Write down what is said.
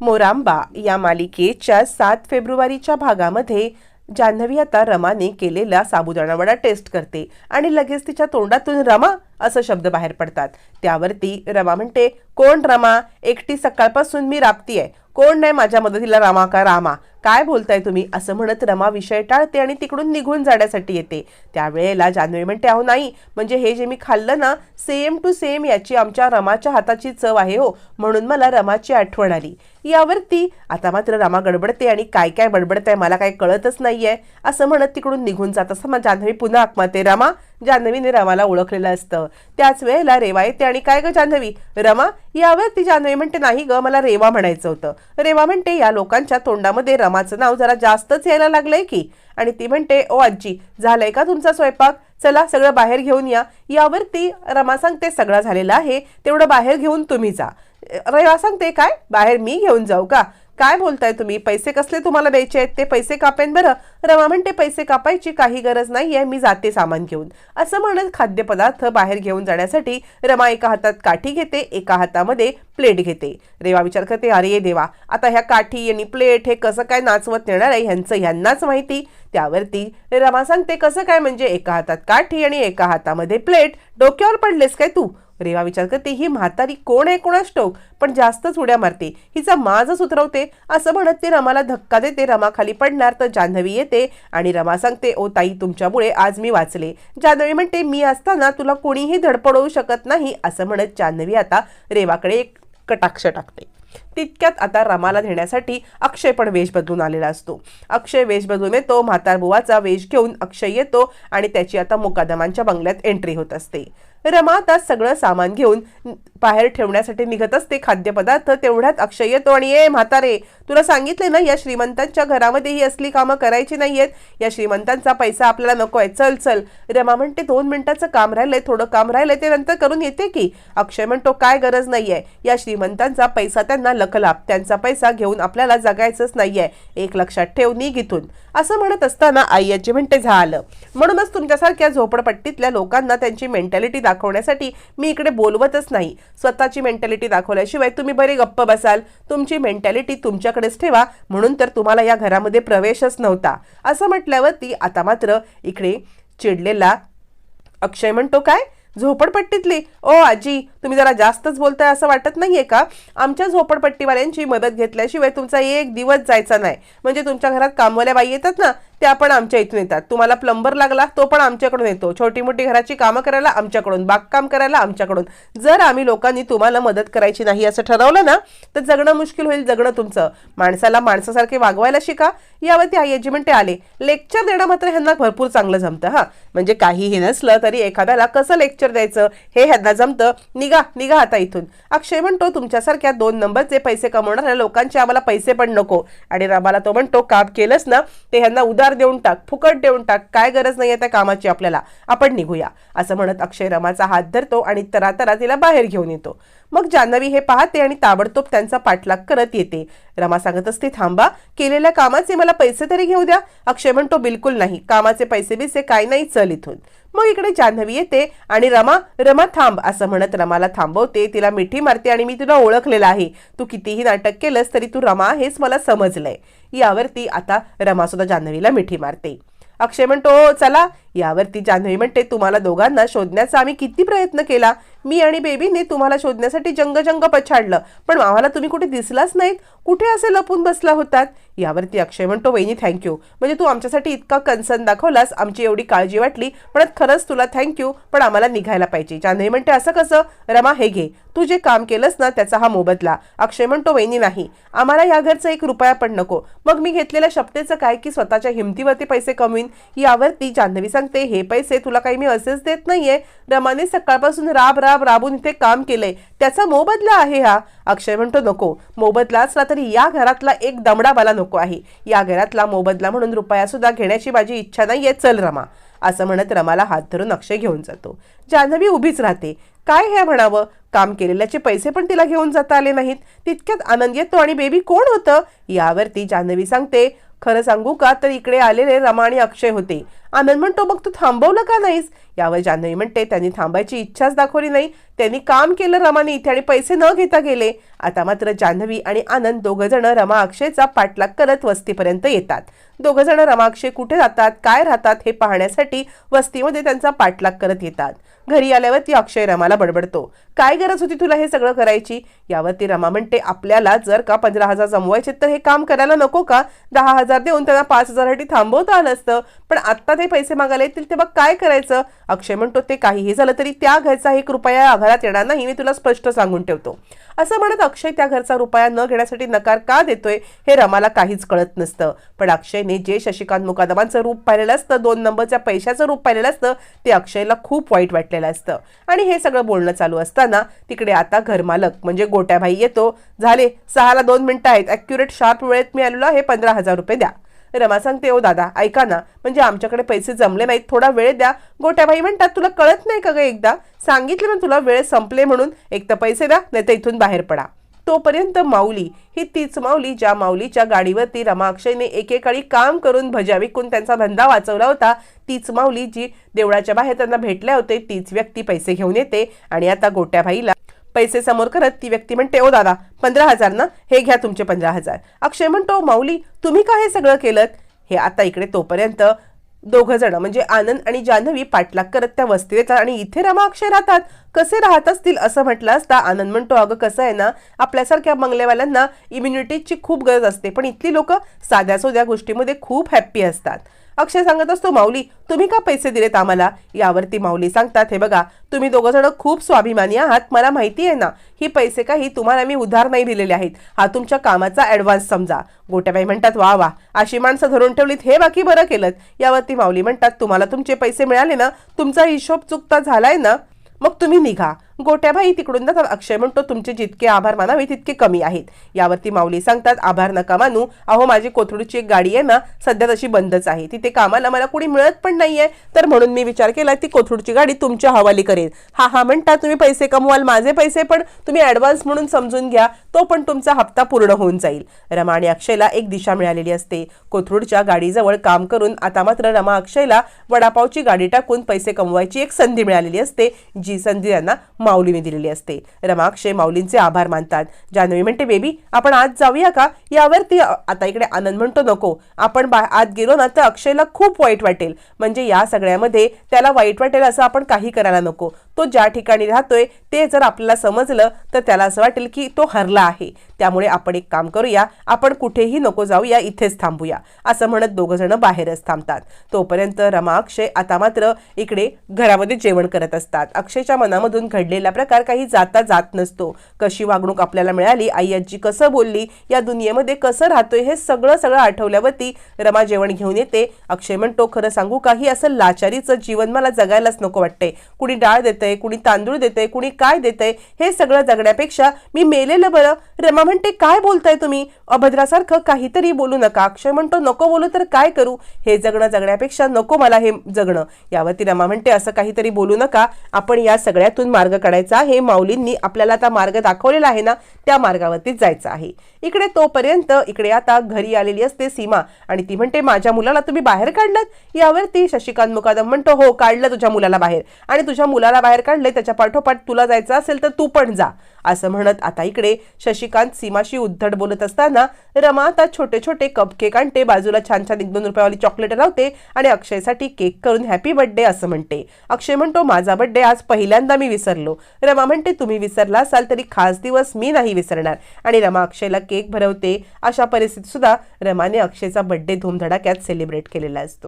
मोरांबा या मालिकेच्या सात फेब्रुवारीच्या भागामध्ये जान्हवी आता रमाने केलेला साबुदाणा वडा टेस्ट करते आणि लगेच तिच्या तोंडातून रमा असं शब्द बाहेर पडतात. त्यावरती रमा म्हणते कोण रमा? एकटी सकाळपासून मी राबतीये. कोण नाही माझ्या मदतीला रामा का रामा? काय बोलताय तुम्ही? असं म्हणत रमा विषय टाळते आणि तिकडून निघून जाण्यासाठी येते. त्यावेळेला जान्हवी म्हणते अहो नाही. म्हणजे हे जे मी खाल्लं ना सेम टू सेम याची आमच्या रमाच्या हाताची चव आहे हो. म्हणून मला रमाची आठवण आली. यावरती आता मात्र रमा गडबडते आणि काय काय बडबडत आहे मला काय कळतच नाहीये. असं म्हणत तिकडून निघून जात असं मग जान्हवी पुन्हा आकमाते रमा जान्हवीने रमाला ओळखलेलं असतं. त्याच वेळेला रेवा येते आणि काय ग जान्हवी? रमा यावर ती जान्हवी म्हणते नाही ग मला रेवा म्हणायचं होतं. रेवा म्हणते या लोकांच्या तोंडामध्ये रमाचं नाव जरा जास्तच यायला लागलंय की. आणि ती म्हणते ओ आजी झालंय का तुमचा स्वयंपाक? चला सगळं बाहेर घेऊन या. यावरती रमा सांगते सगळा झालेला आहे तेवढं बाहेर घेऊन तुम्ही जा. रेवा सांगते काय? बाहेर मी घेऊन जाऊ का? काय बोलताय तुम्ही? पैसे कसले तुम्हाला द्यायचे आहेत? ते पैसे कापेन बरं. रमा म्हणते पैसे कापायची काही गरज नाहीये मी जाते सामान घेऊन. असं म्हणत खाद्यपदार्थ बाहेर घेऊन जाण्यासाठी रमा एका हातात काठी घेते एका हातामध्ये प्लेट घेते. रेवा विचार करते अरे देवा आता ह्या काठी आणि प्लेट हे कसं काय नाचवत नेणार आहे? ह्यांचं ह्यांनाच माहिती. त्यावरती रमा सांगते कसं काय? म्हणजे एका हातात काठी आणि एका हातामध्ये प्लेट. डोक्यावर पडलेस काय तू? रेवा विचार करते ही म्हातारी कोण आहे कोणास टोक पण जास्तच उड्या मारते. हिचा माजच उतरवते असं म्हणत ते रमाला धक्का देते. रमा खाली पडणार तर जान्हवी येते आणि रमा सांगते ओ ताई तुमच्यामुळे आज मी वाचले. जान्हवी म्हणते मी असताना तुला कोणीही धडपडवू शकत नाही असं म्हणत जान्हवी आता रेवाकडे एक कटाक्ष टाकते. तितक्यात आता रमाला नेण्यासाठी अक्षय पण वेश बदलून आलेला असतो. अक्षय वेश बदलून येतो म्हातारबुवाचा वेश घेऊन अक्षय येतो आणि त्याची आता मुकादमांच्या बंगल्यात एंट्री होत असते. रमा आता सगळं सामान घेऊन बाहेर ठेवण्यासाठी निघत असते खाद्यपदार्थ तेवढ्यात अक्षय येतो आणि ए म्हातारे तुला सांगितले ना या श्रीमंतांच्या घरामध्ये ही असली कामं करायची नाहीयेत. या श्रीमंतांचा पैसा आपल्याला नको आहे चल चल. रमा म्हणते दोन मिनिटाचं काम राहिलंय थोडं काम राहिलंय ते नंतर करून येते की. अक्षय म्हणतो काय गरज नाहीये. या श्रीमंतांचा पैसा त्यांना लखलाप त्यांचा पैसा घेऊन आपल्याला जगायचंच नाहीये. एक लक्षात ठेव निघितून असं म्हणत असताना आई आजी म्हणते झालं. म्हणूनच तुमच्यासारख्या झोपडपट्टीतल्या लोकांना त्यांची मेंटॅलिटी दाखवण्यासाठी मी इकडे बोलवतच नाही. स्वतःची मेंटॅलिटी दाखवल्याशिवाय तुम्ही बरे गप्प बसाल. तुमची मेंटॅलिटी तुमच्याकडेच ठेवा म्हणून तर तुम्हाला या घरामध्ये प्रवेशच नव्हता. असं म्हटल्यावरती आता मात्र इकडे चिडलेला अक्षय म्हणतो काय? झोपडपट्टीतली? ओ आजी तुम्ही जरा जास्तच बोलताय असं वाटत नाहीये का? आमच्या झोपडपट्टीवाल्यांची मदत घेतल्याशिवाय तुमचा एक दिवस जायचा नाही. म्हणजे तुमच्या घरात कामवाल्या बाई येतात ना त्या पण आमच्या इथून येतात. तुम्हाला प्लंबर लागला तो पण आमच्याकडून येतो. छोटी मोठी घराची कामं करायला आमच्याकडून बागकाम करायला आमच्याकडून. जर आम्ही लोकांनी तुम्हाला मदत करायची नाही असं ठरवलं ना तर जगणं मुश्किल होईल जगणं तुमचं. माणसाला माणसासारखे वागवायला शिका. यावरती आई म्हणते आले. लेक्चर देणं मात्र ह्यांना भरपूर चांगलं जमतं हा. म्हणजे काहीही नसलं तरी एखाद्याला कसं लेक्चर द्यायचं हे ह्यांना जमतं. निघा निघा आता इथून. अक्षय म्हणतो तुमच्यासारख्या दोन नंबरचे पैसे कमवणाऱ्या लोकांचे आम्हाला पैसे पण नको. आणि आम्हाला तो म्हणतो काम केलंच ना ते ह्यांना पगार देऊन टाक फुकट देऊन टाक काय गरज नाहीये त्या कामाची आपल्याला. आपण निघूया. असं म्हणत अक्षय रमाचा हात धरतो आणि तरातरा तिला बाहेर घेऊन येतो. मग जान्हवी हे पाहते आणि ताबडतोब त्यांचा पाठलाग करत येते. रमा सांगत असते थांबा केलेल्या कामाचे मला पैसे तरी घेऊ द्या. अक्षय म्हणतो बिलकुल नाही. कामाचे पैसे बिसे काय नाही चल इथून. मग इकडे जान्हवी येते आणि रमा रमा थांब असं म्हणत रमाला थांबवते. तिला मिठी मारते आणि मी तुला ओळखलेलं आहे. तू कितीही नाटक केलंस तरी तू रमा हेच मला समजलंय. यावरती आता रमा सुद्धा जान्हवीला मिठी मारते. अक्षय म्हणतो चला यावरती जान्हवी म्हणते तुम्हाला दोघांना शोधण्याचा आम्ही किती प्रयत्न केला. मी आणि बेबीने तुम्हाला शोधण्यासाठी जंगजंग पछाडलं. पण आम्हाला तुम्ही कुठे दिसलाच नाहीत. कुठे असे लपून बसला होतात? यावरती अक्षय म्हणतो वहिनी थँक्यू म्हणजे तू आमच्यासाठी इतका कन्सर्न दाखवलास. आमची एवढी काळजी वाटली. पण खरंच तुला थँक्यू पण आम्हाला निघायला पाहिजे. जान्हवी म्हणते असं कसं? रमा हे घे. तू जे काम केलंस ना त्याचा हा मोबदला. अक्षय म्हणतो वहिनी नाही. आम्हाला या घरचा एक रुपया पण नको. मग मी घेतलेल्या शब्देचं काय की स्वतःच्या हिमतीवरती पैसे कमवीन? यावरती जान्हवी सांगते हे पैसे तुला काही मी असेच देत नाहीये. रमाने सकाळपासून राब राब राबून इथे काम केलंय. त्याचा मोबदला आहे हा. अक्षय म्हणतो नको. मोबदला असला तरी या घरातला एक दमडा मला नको आहे. या घरातला मोबदला म्हणून रुपया सुद्धा घेण्याची माझी इच्छा नाहीये. चल रमा. असं म्हणत रमाला हात धरून अक्षय घेऊन जातो. जान्हवी उभीच राहते. काय हे? म्हणावं. काम केलेल्याचे पैसे पण तिला घेऊन जाता आले नाहीत. तितक्यात आनंद येतो आणि बेबी कोण होतं? यावरती जान्हवी सांगते खरं सांगू का? तर इकडे आलेले रमा आणि अक्षय होते. आनंद म्हणतो मग तू थांबवलं का नाहीस? यावर जान्हवी म्हणते त्यांनी थांबायची इच्छाच दाखवली नाही. त्यांनी काम केलं रमाने इथे आणि पैसे न घेता गेले. आता मात्र जान्हवी आणि आनंद दोघं जण रमा अक्षयचा पाठलाग करत वस्तीपर्यंत येतात. दोघं जण रमा अक्षय कुठे राहतात काय राहतात हे पाहण्यासाठी वस्तीमध्ये त्यांचा पाठलाग करत येतात. घरी आल्यावर ती अक्षय रमाला बडबडतो. काय गरज होती तुला हे सगळं करायची? यावर ती रमा म्हणते आपल्याला जर का पंधरा हजार जमवायचे तर हे काम करायला नको का? दहा हजार देऊन त्यांना पाच हजारसाठी थांबवता आलं असतं. पण आत्ता ते पैसे मागायला येतील तेव्हा काय करायचं? अक्षय म्हणतो ते काहीही झालं तरी त्या घरचा एक रुपया या घरात येणार नाही मी तुला स्पष्ट सांगून ठेवतो. असं म्हणत अक्षय त्या घरचा रुपया न घेण्यासाठी नकार का देतोय हे रमाला काहीच कळत नसतं. पण अक्षयने जे शशिकांत मुकादमांचं रूप पाहिलेलं असतं दोन नंबरच्या पैशाचं रूप पाहिलेलं असतं ते अक्षयला खूप वाईट वाटलेलं असतं. आणि हे सगळं बोलणं चालू असताना तिकडे आता घरमालक म्हणजे गोट्याभाई येतो. झाले सहाला दोन मिनिटं आहेत. ॲक्युरेट शार्प वेळेत मी आलेलो हे पंधरा हजार रुपये द्या. रमा सांगते ओ दादा ऐका ना म्हणजे आमच्याकडे पैसे जमले नाहीत थोडा वेळ द्या. गोट्याबाई म्हणतात तुला कळत नाही का ग एकदा? सांगितलं ना तुला वेळ संपले म्हणून एक तर पैसे द्या नाही तर इथून बाहेर पडा. तोपर्यंत माऊली ही तीच माऊली ज्या माऊलीच्या गाडीवरती रमा अक्षयने एकेकाळी काम करून भज्या विकून त्यांचा धंदा वाचवला होता तीच माऊली जी देवळाच्या बाहेर त्यांना भेटल्या होते तीच व्यक्ती पैसे घेऊन येते आणि आता गोट्याबाईला पैसे समोर करत ती व्यक्ती म्हणते ओ दादा पंधरा हजार ना? हे घ्या तुमचे पंधरा हजार. अक्षय म्हणतो माऊली तुम्ही का हे सगळं केलं हे आता इकडे तोपर्यंत दोघं जण म्हणजे आनंद आणि जान्हवी पाठलाग करत त्या वस्तीत येतात आणि इथे रमा अक्षय राहतात. कसे राहत असतील? असं म्हटलं असता आनंद म्हणतो अगं कसं आहे ना आपल्यासारख्या बंगलेवाल्यांना इम्युनिटीची खूप गरज असते पण इथली लोक साध्या सोध्या गोष्टीमध्ये खूप हॅप्पी असतात. अक्षय सांगत असतो माऊली तुम्ही का पैसे दिलेत आम्हाला? यावरती माऊली सांगतात हे बघा तुम्ही दोघं जण खूप स्वाभिमानी आहात मला माहिती आहे ना ही पैसे काही तुम्हाला मी उधार नाही दिलेले आहेत. हा तुमच्या कामाचा ॲडव्हान्स समजा. गोट्याबाई म्हणतात वा वा अशी माणसं धरून ठेवलीत हे बाकी बरं केलं यावरती माऊली म्हणतात तुम्हाला तुमचे पैसे मिळाले ना तुमचा हिशोब चुकता झालाय ना मग तुम्ही निघा. गोट्याबाई तिकडून जातात अक्षय म्हणतो तुमचे जितके आभार मानावे तितके कमी आहेत. यावरती माऊली सांगतात आभार नका मानू. अहो माझी कोथरूडची एक गाडी आहे ना सध्या तशी बंदच आहे. तिथे कामाला मला कुणी मिळत पण नाहीये. तर म्हणून मी विचार केला ती कोथरूडची गाडी तुमच्या हवाली करेल. हा हा म्हणता तुम्ही पैसे कमवाल माझे पैसे पण. तुम्ही ॲडव्हान्स म्हणून समजून घ्या. तो पण तुमचा हप्ता पूर्ण होऊन जाईल. रमा आणि अक्षयला एक दिशा मिळालेली असते. कोथरूडच्या गाडीजवळ काम करून आता मात्र रमा अक्षयला वडापावची गाडी टाकून पैसे कमवायची एक संधी मिळालेली असते जी संधी त्यांना माऊलीने दिलेली असते. रमाक्षय माऊलींचे आभार मानतात. जान्हवी म्हणते बेबी आपण आज जाऊया का? यावरती आता इकडे आनंद म्हणतो नको. आपण बा आत गेलो ना तर अक्षयला खूप वाईट वाटेल. म्हणजे या सगळ्यामध्ये त्याला वाईट वाटेल असं आपण काही करायला नको. तो ज्या ठिकाणी राहतोय ते जर आपल्याला समजलं तर त्याला असं वाटेल की तो हरला आहे. त्यामुळे आपण एक काम करूया आपण कुठेही नको जाऊया इथेच थांबूया असं म्हणत दोघं जण बाहेरच थांबतात. तोपर्यंत रमा अक्षय आता मात्र इकडे घरामध्ये जेवण करत असतात. अक्षयच्या मनामधून घडलेला प्रकार काही जाता जात नसतो. कशी वागणूक आपल्याला मिळाली आई आजी कसं बोलली या दुनियेमध्ये कसं राहतोय हे सगळं सगळं आठवल्यावरती रमा जेवण घेऊन येते. अक्षय म्हणतो खरं सांगू काही असं लाचारीचं जीवन मला जगायलाच नको वाटतंय. कुणी डाळ देतंय कुणी तांदूळ देतंय कुणी काय देतंय हे सगळं जगण्यापेक्षा मी मेलेलं बरं. रमा म्हणते काय बोलताय तुम्ही? अभद्रासारखं काहीतरी बोलू नका. अक्षय म्हणतो नको बोलू तर काय करू? हे जगणं जगण्यापेक्षा नको मला हे जगणं. यावरती रमा म्हणते असं काहीतरी बोलू नका. आपण या सगळ्यातून मार्ग काढायचा आहे. माऊलींनी आपल्याला आता मार्ग दाखवलेला आहे ना त्या मार्गावरतीच जायचं आहे. इकडे तोपर्यंत इकडे आता घरी आलेली असते सीमा आणि ती म्हणते माझ्या मुलाला तुम्ही बाहेर काढलात? यावरती शशिकांत मुकादम म्हणतो हो काढलं तुझ्या मुलाला बाहेर. आणि तुझ्या मुलाला बाहेर काढले त्याच्या पाठोपाठ तुला जायचं असेल तर तू पण जा. असं म्हणत आता इकडे शशिकांत सीमाशी उद्धट बोलत असताना रमा आता छोटे छोटे कपकेक आणते बाजूला छान छान एक दोन रुपयावाली चॉकलेट लावते आणि अक्षयसाठी केक करून हॅपी बर्थडे असं म्हणते. अक्षय म्हणतो माझा बर्थडे आज पहिल्यांदा मी विसरलो. रमा म्हणते तुम्ही विसरला असाल तरी खास दिवस मी नाही विसरणार. आणि रमा अक्षयला केक भरवते. अशा परिस्थितीत सुद्धा रमाने अक्षयचा बर्थडे धूमधडाक्यात सेलिब्रेट केलेला असतो.